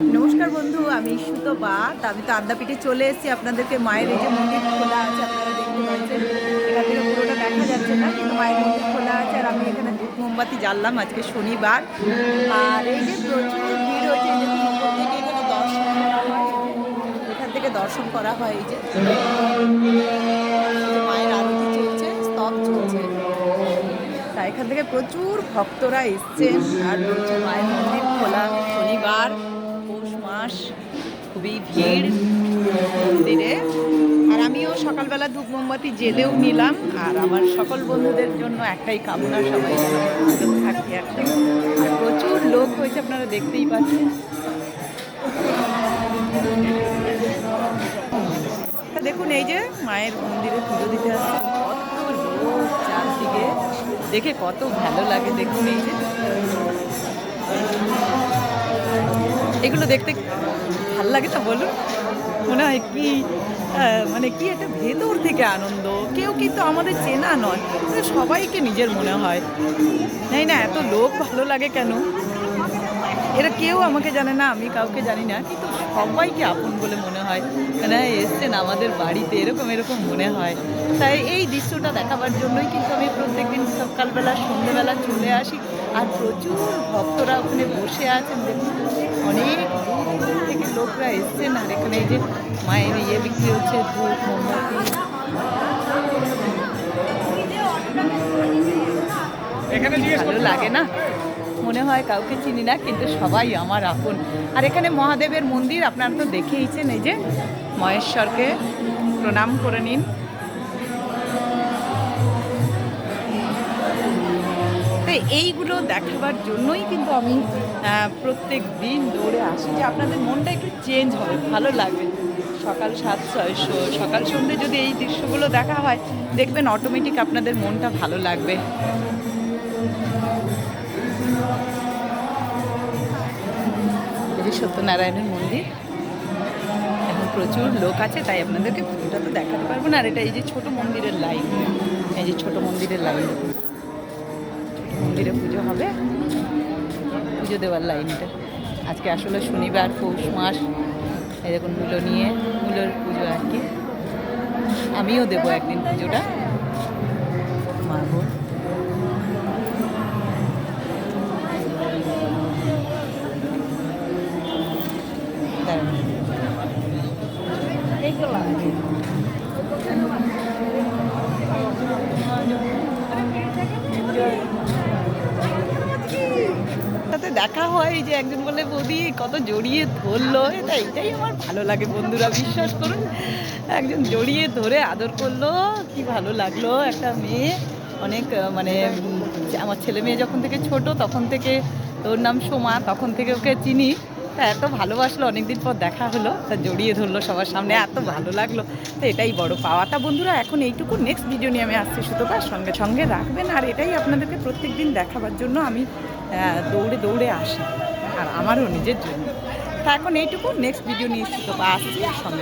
নমস্কার বন্ধু, আমি সুতো বাত আমি তো আদ্যাপীঠে চলে এসেছি। আপনাদেরকে মায়ের এই যে মন্দির খোলা আছে, আপনারা দেখতে পাচ্ছেন। এখান থেকে পুরোটা দেখা যাচ্ছে না, কিন্তু মায়ের মন্দির খোলা আছে। আর আমি এখানে ধূপ মোমবাতি জ্বাললাম আজকে শনিবার। আর এই যে প্রচুর ভিড় হয়েছে এই যে থেকে এখানে দর্শন করা হয়। এখান থেকে দর্শন করা হয় এই যে। মায়ের আরতি চলছে, স্তব চলছে। তা এখান থেকে প্রচুর ভক্তরা এসছেন। আর মায়ের মন্দির খোলা শনিবার। মাস খুবই ভিড় মন্দিরে। আর আমিও সকালবেলা ধূপ মোমবাতি জেলেও নিলাম, আর আমার সকল বন্ধুদের জন্য একটাই কামনা, সবাই থাকে একসাথে আর প্রচুর লোক হয়েছে, আপনারা দেখতেই পাচ্ছেন। দেখুন, এই যে মায়ের মন্দিরে পুজো দিতে আসছে, কত লোক চারদিকে। দেখে কত ভালো লাগে, দেখুন এই যে। এগুলো দেখতে ভালো লাগে না বলুন। মনে হয় কি মানে কি একটা ভেতর থেকে আনন্দ। কেউ কিন্তু আমাদের চেনা নয় সবাইকে নিজের মনে হয়। নাই না, এত লোক ভালো লাগে কেন? এরা কেউ আমাকে জানে না, আমি কাউকে জানি না, কিন্তু সবাইকে আপন বলে মনে হয়। মানে এসছেন আমাদের বাড়িতে, এরকম এরকম মনে হয়। তাই এই দৃশ্যটা দেখাবার জন্যই কিন্তু আমি প্রত্যেকদিন সকালবেলা, সন্ধ্যেবেলা চলে আসি। আর প্রচুর ভক্তরা ওখানে বসে আছেন। দেখুন অনেক দূর দূর থেকে লোকরা এসছেন। আর এখানে এই যে মায়ের ইয়ে বিক্রি হচ্ছে ধূপ মোমবাতি। এখানে ভালো লাগে না? মনে হয় কাউকে চিনি না কিন্তু সবাই আমার আপন। আর এখানে মহাদেবের মন্দির আপনারা তো দেখেইছেন এই যে মহেশ্বরকে প্রণাম করে নিন। এইগুলো দেখাবার জন্যই কিন্তু আমি প্রত্যেক দিন দৌড়ে আসি যে আপনাদের মনটা একটু চেঞ্জ হবে, ভালো লাগবে। সকাল সাত, ছয় স- সকাল সন্ধ্যে যদি এই দৃশ্যগুলো দেখা হয়, দেখবেন অটোমেটিক আপনাদের মনটা ভালো লাগবে। সত্যনারায়ণের মন্দির, এখন প্রচুর লোক আছে, তাই আপনাদেরকে পুরোটা তো দেখাতে পারব না। আর এটা এই যে ছোট মন্দিরের লাইন এই যে ছোট মন্দিরের লাইন মন্দিরে পুজো হবে। পুজো দেওয়ার লাইনটা। আজকে আসলে শনিবার, পৌষ মাস। এই দেখুন মূল্য নিয়ে মূল্যর পুজো আর কি। আমিও দেবো একদিন পুজোটা। মারবো সাথে দেখা হয় যে একজন বলে বৌদি, কত জড়িয়ে ধরলো। এটা, এটাই আমার ভালো লাগে বন্ধুরা, বিশ্বাস করুন। একজন জড়িয়ে ধরে আদর করল, কি ভালো লাগল। একটা মেয়ে অনেক মানে আমার ছেলে মেয়ে যখন থেকে ছোট, তখন থেকে তোর নাম সোমা, তখন থেকে ওকে চিনি। তা এত ভালোবাসলো, অনেকদিন পর দেখা হলো, তা জড়িয়ে ধরলো সবার সামনে, এত ভালো লাগল। তো এটাই বড় পাওয়া। তা বন্ধুরা, এখন এইটুকু। নেক্সট ভিডিও নিয়ে আমি আসছি সুতোবার সঙ্গে সঙ্গে। রাখবেন, আর এটাই আপনাদেরকে প্রত্যেক দিন দেখাবার জন্য আমি দৌড়ে দৌড়ে আসি, আর আমারও নিজের জন্য। তা এখন এইটুকু। নেক্সট ভিডিও নিয়ে সুতোপা আসছি সঙ্গে।